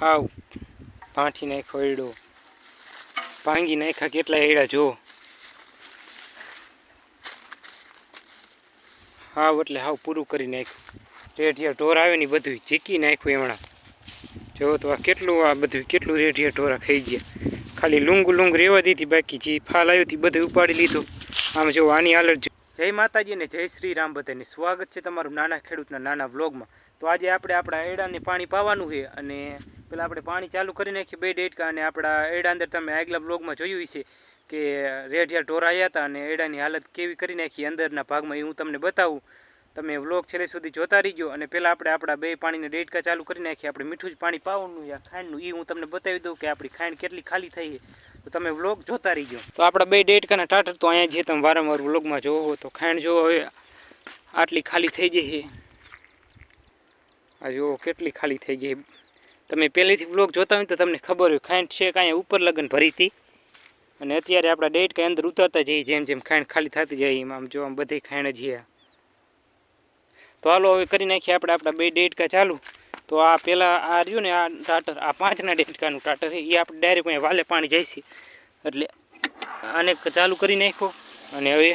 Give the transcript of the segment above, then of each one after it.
હાવ. ભાંઠી નાખ્યો એડો ભાંગી નાખ્યા કેટલા એડા જો. હાવ એટલે હાવ પૂરું કરી નાખ્યું. રેઢિયા ઢોર આવે ને બધું ચીકી નાખ્યું એમણા. જો તો આ કેટલું, આ બધું કેટલું રેઢિયા ઢોરા ખાઈ ગયા. ખાલી લૂંગ લૂંગ રેવા દીધી બાકી. જે ફાલ આવ્યો હતી બધું ઉપાડી લીધું. આમ જો આની હાલત જય માતાજી ને જય શ્રી રામ બધાને. સ્વાગત છે તમારું નાના ખેડૂતના નાના વ્લોગમાં. તો આજે આપણે આપણા એડાને પાણી પાવાનું છે અને પેલા આપણે પાણી ચાલુ કરી નાખીએ બે ડેટકા અને આપણા એડા અંદર તમે આગલા વ્લોગમાં જોયું છે કે રેઢિયા ઢોરાયા હતા અને એડાની હાલત કેવી કરી નાખી અંદરના ભાગમાં એ હું તમને બતાવું. તમે વ્લોગ છેલ્લે સુધી જોતા રહીજો અને પહેલાં આપણે આપણા બે પાણીના ડેટકા ચાલુ કરી નાખીએ. આપણે મીઠું જ પાણી પાવાનું યા ખાંડનું એ હું તમને બતાવી દઉં કે આપણી ખાંડ કેટલી ખાલી થઈ તો તમે વ્લોગ જોતા રહીજો. તો આપણા બે ડેટકાના ટાટર તો અહીંયા જે તમે વારંવાર વ્લોગમાં જોવો તો ખાંડ જો હવે આટલી ખાલી થઈ ગઈ છે. આ જુઓ કેટલી ખાલી થઈ ગઈ તમે પહેલેથી વ્લોગ જોતા હોય તો તમને ખબર હોય ખાંડ છે કાંઈ ઉપર લગન ભરી હતી અને અત્યારે આપણા ડેટકા અંદર ઉતરતા જઈએ, જેમ જેમ ખાંડ ખાલી થતી જાય એમ આમ જો આમ બધી ખાંડ જ તો હાલો, હવે કરી નાખીએ આપણે, આપણા બે ડેટકા ચાલુ. તો આ પહેલાં આ રહ્યું ને, આ ટાટર, આ પાંચના ડેટકાનું ટાટર છે એ આપણે ડાયરેક્ટ અહીંયા વાલે પાણી જાય છે. એટલે આને ચાલુ કરી નાખ્યો, અને હવે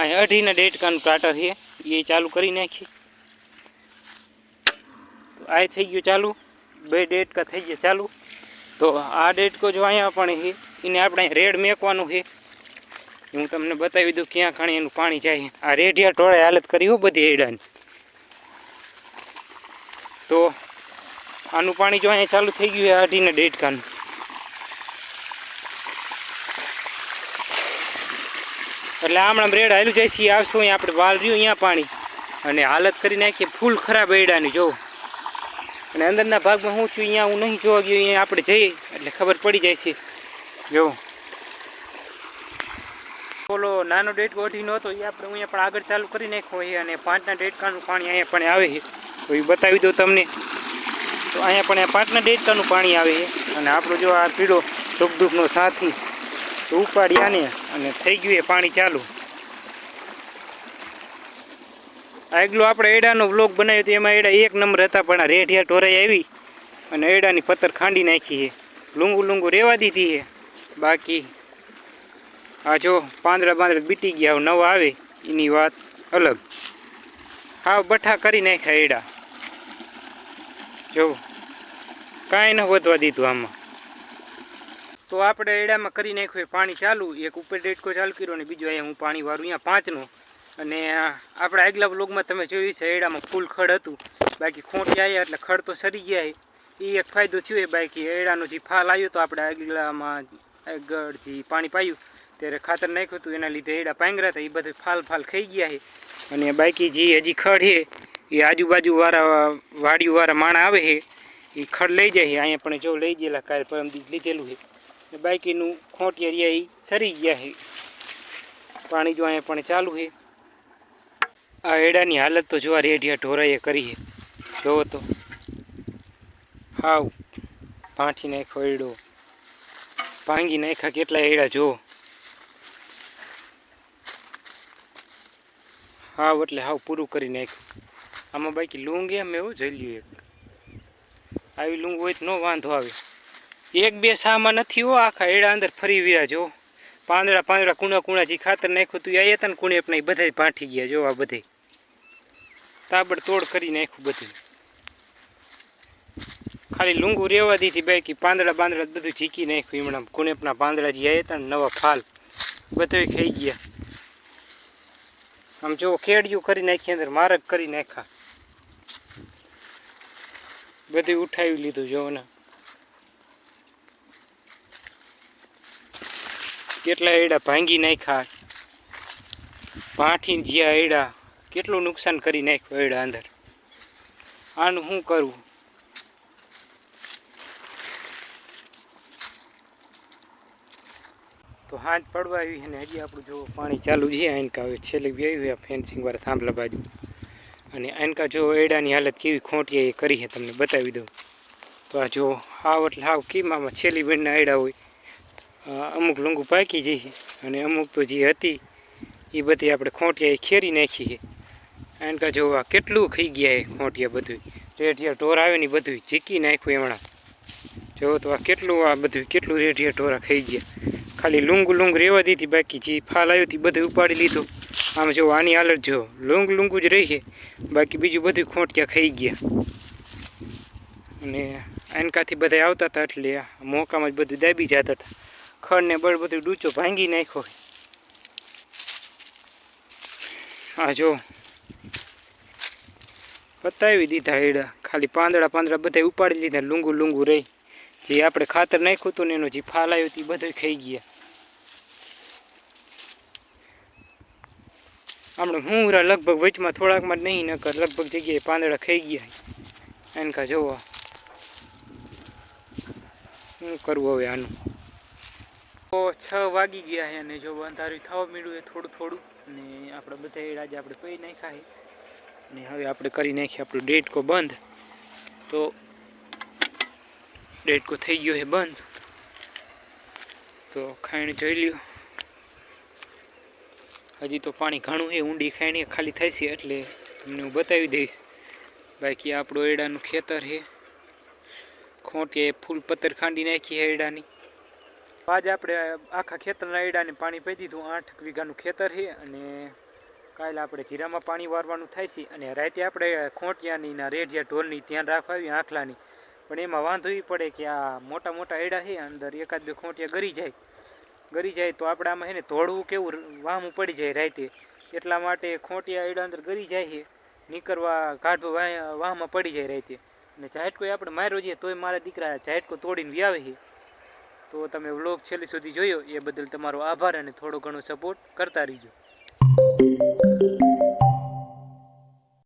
અહીંયા અઢીના ડેટકાનું ટાટર છે એ ચાલુ કરી નાખી. તો આ થઈ ગયું ચાલુ, બે ડેટકા થઈ ગયા ચાલુ. તો આ ડેટકો જો અહીંયા પણ છે, એને આપણે રેડ મેકવાનું છે. હું તમને બતાવી દઉં ક્યાં ખાણી એનું પાણી જાય. આ રેઢિયા ટોળાએ હાલત કરી હો બધી એડાની તો આનું પાણી જો અહીંયા ચાલુ થઈ ગયું અઢીને ડેઢકાનું એટલે હમણાં રેડ હાલ્યું જાય છે આવશું અહીંયા આપણે વાલ રહ્યું અહીંયા પાણી. અને હાલત કરી નાખીએ ફૂલ ખરાબ એડાની જો. અને અંદરના ભાગમાં હું છું અહીંયા હું નહીં જોવા ગયો, અહીંયા આપણે જઈએ, એટલે ખબર પડી જાય છે. જો. ઓલો નાનો ડેટ ઓઢીનો હતો એ આપણે અહીંયા પણ આગળ ચાલુ કરી નાખ્યો છે અને પાંચના ડેટકાનું પાણી અહીંયા પણ આવે છે. તો એ બતાવી દઉં તમને. તો અહીંયા પણ પાંચના ડેટકાનું પાણી આવે છે. અને આપણો જો આ પીળો સુખદુઃખનો સાથી તો ઉપાડી આને અને થઈ ગયું એ પાણી ચાલુ. આગલો આપણે એડાનો વ્લોગ બનાવ્યો તો એમાં એડા એક નંબર હતા પણ આ રેઢિયા ઢોરાઈ આવી અને એડાની પથ્થર ખાંડી નાખી છે. લુંગુ લુંગુ રેવા દીધી છે. બાકી આ જો પાંદડા પાંદડા બીટી ગયા નવા આવે, એની વાત અલગ. હાવ બઠા કરી નાખ્યા એડા. જો, કાંઈ ન વધવા દીધું આમાં. તો આપણે એડામાં કરી નાખ્યું પાણી ચાલુ, એક ઉપર ડેટકો ચાલુ કર્યો અને બીજું અહીંયા હું પાણી વાળું, અહીંયા પાંચનું. અને આપણા આગલા બ્લોગમાં તમે જોયું છે, એડામાં ફૂલ ખડ હતું. બાકી ખોટી આવ્યા એટલે ખડ તો સરી ગયા. એ એક ફાયદો થયો એ બાકી, એડાનો જે ફાલ આવ્યો તો આપણે આગલામાં આગળ જે પાણી પાયું. ત્યારે ખાતર નાખ્યું હતું, એના લીધે એડા પાંગરા હતા, એ બધું ફાલ ફાલ ખાઈ ગયા છે. અને બાકી જે હજી ખડ છે, એ આજુબાજુવાળા વાડીવાળા માણા આવે છે, એ ખડ લઈ જાય છે. અહીંયા પણ જો લઈ ગયેલા, કાલે પરમદી લીધેલું છે. ને બાકીનું ખોટી રહ્યા એ સરી ગયા છે. પાણી જો અહીંયા પણ ચાલુ છે. આ એડાની હાલત તો જોવા રેઢિયા ઢોરાઈએ કરી છે. જોવો તો. હાવ. ભાંઠી નાખ્યો એડો. ભાંગી નાખ્યા કેટલા એડા, જો. હાવ એટલે હાવ પૂરું કરી નાખ્યું. આમાં બાકી લૂંગ એમ એવું જોઈ લ્યું એક. આવી લૂંગ હોય તો ન વાંધો આવે. એક બે સામાં નથી હો, આખા એડા અંદર ફરી વ્યા જો. પાંદડા પાંદડા કુણા કુણા જે ખાતર નાખ્યું તું આવ્યા હતા ને કુણે પણ એ બધા ભાંઠી ગયા જો આ બધે તાબડ તોડ કરી નાખ્યું બધું. ખાલી લૂંગું રેવા દીધી બાકી, પાંદડા પાંદડા બધું ઝીકી નાખ્યું હમણાં કુણેપના પાંદડા જે આવ્યા હતા ને નવા ફાલ બધું ખાઈ ગયા. આમ જો ખેડિયું કરી નાખી અંદર, મારક કરી નાખ્યા. બધું ઉઠાવી લીધું જો ને કેટલા એડા ભાંગી નાખ્યા. પાઠી જ્યાં એડા, કેટલું નુકસાન કરી નાખ્યું એડા અંદર. આનું શું કરવું? તો હાથ પડવા આવી અને હજી આપણું જો પાણી ચાલુ છે હવે છેલ્લે બી આવ્યું ફેન્સિંગ વાળા થાંભલા બાજુ. અને આનકા જો એડાની હાલત કેવી ખોટી એ કરી છે, તમને બતાવી દઉં. તો આ જો હાવ એટલે હાવ કીમામાં છેલ્લી બેનના એડા હોય? અમુક લૂંગું પાકી જઈ અને અમુક તો જે હતી એ બધી આપણે ખોંટિયા ખેરી નાખી છે. આનકા જો આ કેટલું ખાઈ ગયા એ ખોંટિયા બધું રેઢિયા ઢોર આવે ને બધું ચીકી નાખ્યું હમણાં જો તો આ કેટલું, આ બધું કેટલું રેઢિયા ઢોરા ખાઈ ગયા. ખાલી લુંગુ લુંગ રહેવા દીધી બાકી જે ફાલ આવ્યો હતી બધું ઉપાડી લીધું. આમ જો આની હાલત જો લુંગ લુંગુ જ રહી છે. બાકી બીજું બધું ખોંટિયા ખાઈ ગયા. અને એનકાથી બધા આવતા હતા એટલે આ મોકામાં જ બધું દાબી જતા હતા. ખડ ને બળ બધું ડૂચો ભાંગી નાખ્યો હા જો પતાવી દીધા હેડા. ખાલી પાંદડા પાંદડા બધા ઉપાડી લીધા, લૂંગું લૂંગું રહી. જે આપણે ખાતર નાખ્યું હતું ને એનો જે ફાલ આવ્યો તે બધું ખાઈ ગયા. હમણાં હું લગભગ વચમાં થોડાકમાં જ નહીં, નકર લગભગ જગ્યાએ પાંદડા ખાઈ ગયા એનકા જોવા શું કરવું હવે આનું? તો છ વાગી ગયા છે અને જો અંધારું થવા મળ્યું એ થોડું થોડું અને આપણે બધા આજે આપણે પી નાખ્યા છે. ને હવે આપણે કરી નાખીએ આપણું ડેટકો બંધ. તો ડેટકો થઈ ગયો છે બંધ. તો ખાઈને જોઈ લ્યો. હજી તો પાણી ઘણું એ ઊંડી ખાણી ખાલી થાય છે, એટલે તમને હું બતાવી દઈશ. બાકી આપણું એડાનું ખેતર છે. ખોટે ફૂલ પત્તર ખાંડી નાખી છે એડાની. આજ આપણે આખા ખેતરના એડાને પાણી પહી દીધું. આઠ વીઘાનું ખેતર છે અને કાલે આપણે જીરામાં પાણી વારવાનું થાય છે અને રાતે આપણે ખોંટિયાની ના રેડિયા ઢોલની ધ્યાન રાખવી આખલાની. પણ એમાં વાંધો એ પડે કે આ મોટા મોટા એડા છે, અંદર એકાદ બે ખોટિયા ગરી જાય. ગરી જાય તો આપણે આમાં એને ને ધોળવું કેવું વાહમું પડી જાય રાતે. એટલા માટે ખોટિયા એડા અંદર ગરી જાય છે નીકળવા વાહ- વાહમાં પડી જાય રાતે. અને ઝાટકો આપણે માર્યો છે, તોય મારા દીકરા ઝાટકો તોડીને વ્યાવે છે તો તમે વ્લોગ છેલ્લે સુધી જોયો, એ બદલ તમારો આભાર અને થોડો ઘણો સપોર્ટ કરતા રહીજો.